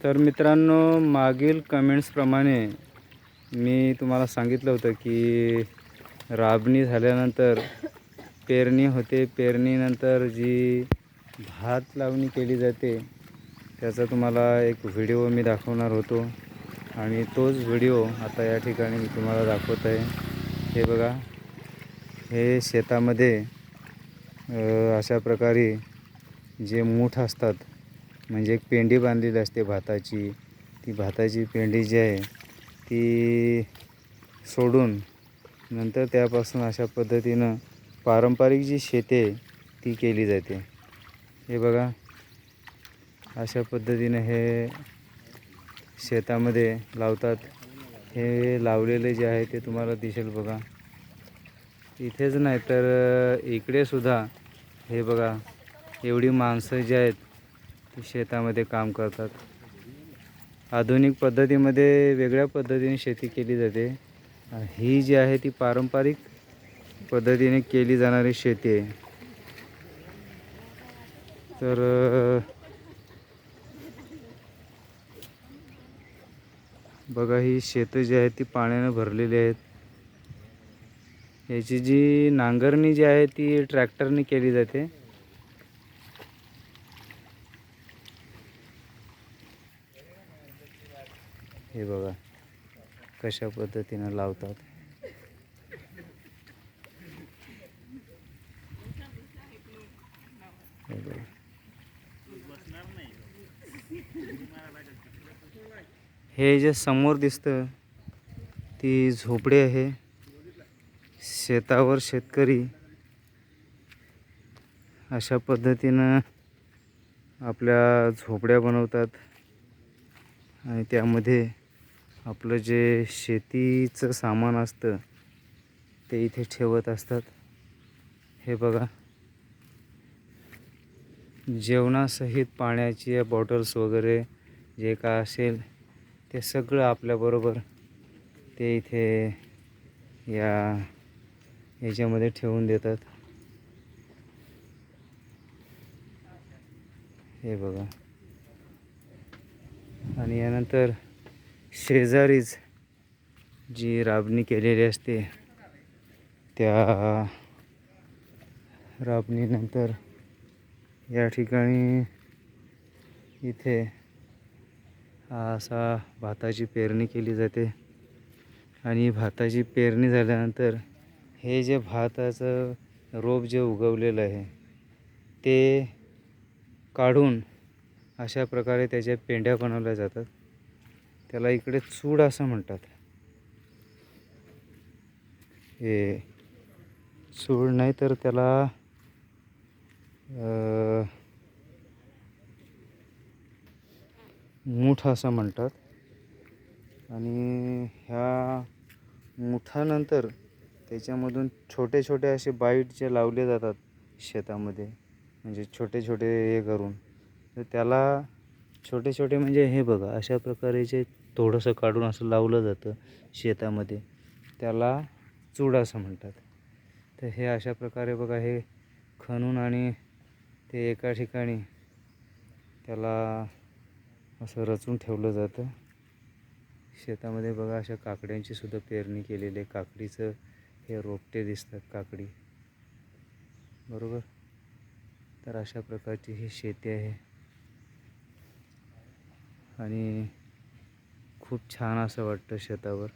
तर मित्रांनो मागील कमेंट्सप्रमाणे मी तुम्हाला सांगितलं होतं की राबणी झाल्यानंतर पेरणी होते. पेरणीनंतर जी भात लावणी केली जाते त्याचा तुम्हाला एक व्हिडिओ मी दाखवणार होतो. आणि तोच व्हिडिओ आता या ठिकाणी मी तुम्हाला दाखवत आहे. हे बघा हे शेतामध्ये अशा प्रकारे जे मूठ असतात म्हणजे एक पेंडी बांधलेली असते भाताची. ती भाताची पेंडी जी आहे ती सोडून नंतर त्यापासून अशा पद्धतीनं पारंपरिक जी शेती आहे ती केली जाते. हे बघा अशा पद्धतीनं हे शेतामध्ये लावतात. हे लावलेले जे आहे ते तुम्हाला दिसेल बघा. इथेच नाही तर इकडेसुद्धा इकडे सुद्धा हे बघा एवढी माणसं जी आहेत ती शेतामध्ये काम करतात. आधुनिक पद्धतीमध्ये वेगळ्या पद्धतीने शेती केली जाते. ही जी आहे ती पारंपरिक पद्धतीने केली जाणारी शेती आहे. तर बघा ही शेतं जी आहेत ती पाण्यानं भरलेली आहेत. याची जी नांगरणी जी आहे ती ट्रॅक्टरने केली जाते. हे बघा कशा पद्धतीनं लावतात. हे जे समोर दिसतं ती झोपडी आहे. शेतावर शेतकरी अशा पद्धतीनं आपल्या झोपड्या बनवतात. आणि त्यामध्ये आपलं जे शेतीचं सामान असतं ते इथे ठेवत असतात. हे बघा. जेवणासहित पाण्याची बॉटल्स वगैरे जे काय असेल ते सगळं आपल्याबरोबर ते इथे या याच्यामध्ये ठेवून देतात. हे बघा. आणि यानंतर शेजारीच जी राबणी केलेली असते त्या राबणीनंतर या ठिकाणी इथे असा भाताची पेरणी केली जाते. आणि भाताची पेरणी झाल्यानंतर हे जे भाताचं रोप जे उगवलेलं आहे ते काढून अशा प्रकारे त्याच्या पेंड्या बनवल्या जातात. त्याला इकडे चूड असं म्हणतात. हे चूड नाही तर त्याला मूठ असं म्हणतात. आणि ह्या मुठानंतर त्याच्यामधून छोटे छोटे असे बाईट जे लावले जातात शेतामध्ये म्हणजे छोटे छोटे हे करून तर त्याला छोटे छोटे म्हणजे हे बघा अशा प्रकारे जे थोडंसं काढून असं लावलं जातं शेतामध्ये त्याला चूड असं म्हणतात. तर हे अशा प्रकारे बघा हे खणून आणि ते एका ठिकाणी त्याला असं रचून ठेवलं जातं. शेतामध्ये बघा अशा काकड्यांची सुद्धा पेरणी केलेली आहे. काकडीचं हे रोपटे दिसतात काकडी. बरोबर? तर अशा प्रकारची ही शेती आहे. आणि खूप छान असं वाटतं शेतावर.